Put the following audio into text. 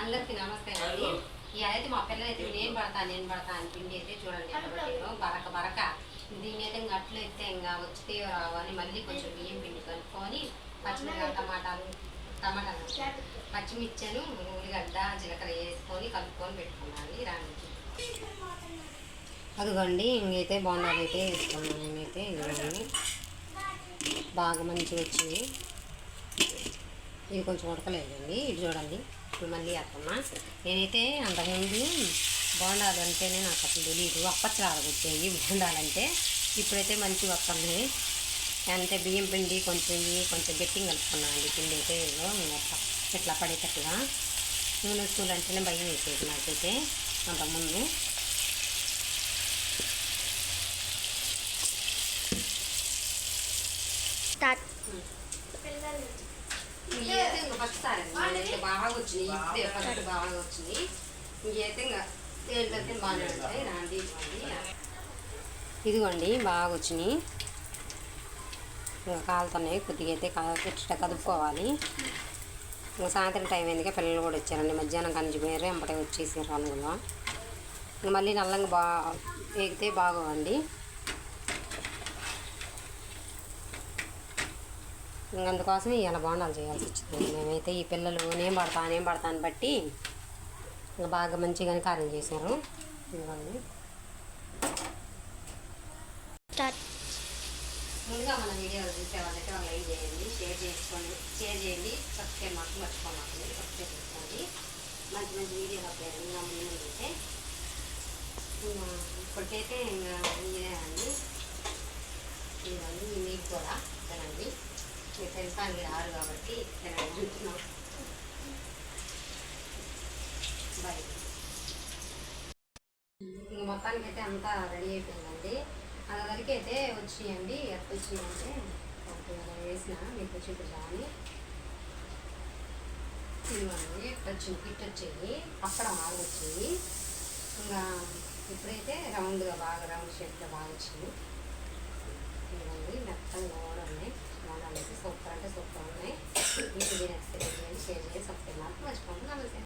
అందరికి నమస్తే అండి. ఈ అయితే మా పిల్లలు అయితే నేను పడతా నేను పడతా అని పిండి అయితే చూడండి బరక బరక దీని అయితే ఇంకా అట్లు అయితే ఇంకా వచ్చితే రావు అని మళ్ళీ కొంచెం బియ్యం పిండి కలుపుకొని పచ్చిమిరపకాయ టమాటాలు టమాటాలు. పచ్చిమిర్చెను ఉల్లిగడ్డ జీలకర్ర వేసుకొని కలుపుకొని పెట్టుకున్నాను రానికి అదిగోండి ఇంకైతే బాగుండాలి అయితే వేసుకున్నాను నేనైతే. ఇదిగోండి. బాగా మంచిగా వచ్చింది. ఇది కొంచెం ఉడకలేదండి. ఇది చూడండి. ఇప్పుడు మళ్ళీ వేస్తున్నా నేనైతే అంతకుముందు బోండాలు అంటేనే నాకు అసలు తెలియదు అప్పచ్చలాగా వచ్చేవి బోండాలంటే ఇప్పుడైతే మంచిగా వస్తుంది అంటే బియ్యం పిండి కొంచెం ఇవి కొంచెం గట్టిగా కలుపుకున్నాను అండి. పిండి అయితే ఇంకా ఇట్లా పడేటట్టుగా నూనె స్కూల్ అంటేనే భయం వేసేది నాకైతే అంతకుముందు. స్టార్ట్. ఇదైతే ఇంకా ఫస్ట్ సారి అయితే బాగా వచ్చినాయి. ఫస్ట్ బాగా వచ్చినాయి. ఇంకైతే ఇంకా ఏంటంటే బాగానే ఉంటాయి రాండి ఇదిగోండి బాగా వచ్చినాయి. ఇంకా కాలుతున్నాయి. కొద్దిగా అయితే ఇట్ట కదుపుకోవాలి. ఇంకా సాయంత్రం టైం అయిందిగా పిల్లలు కూడా వచ్చారండి. మధ్యాహ్నం కంచిపోయారు ఎంపటే వచ్చేసారు అనుకున్నా ఇంకా మళ్ళీ నల్లంగా బా వేగితే బాగోవండి. అందుకోసం ఇలా బోండాలు చేయాల్సి వచ్చింది. మేమైతే ఈ పిల్లలు నేను పడతా నేను పడతా అని బట్టి ఇంకా బాగా మంచిగానే కారం చేశారు. ఇదిగోండి. ముందుగా మన వీడియోలు చూసే వాళ్ళైతే వాళ్ళు లైక్ చేయండి షేర్ చేసుకోండి షేర్ చేయండి సబ్స్క్రైబ్ మాత్రం మర్చిపోమాకండి సబ్స్క్రైబ్ చేసుకోండి. మంచి మంచి వీడియోలు అప్లోడ్ ఇంకా అయితే ఇప్పటికైతే ఇంకా ఇదే అండి. ఇవన్నీ మీకు కూడా. తినండి మీకు తెలుసా మీరు ఆరు కాబట్టి నేను మొత్తానికి అయితే అంతా రెడీ అయిపోయిందండి. అంతవరకు అయితే వచ్చేయండి ఎక్కడ వచ్చినాయంటే వేసిన మీకు చూపిద్దామని ఇవ్వండి ఇక్కడ వచ్చింది కిట్ వచ్చేది అక్కడ బాగా వచ్చింది. ఇంకా ఇప్పుడైతే రౌండ్గా బాగా రౌండ్ షేప్లో బాగా వచ్చింది. ఇవ్వండి మెత్తగా కూడా ఉన్నాయి. análisis con Frank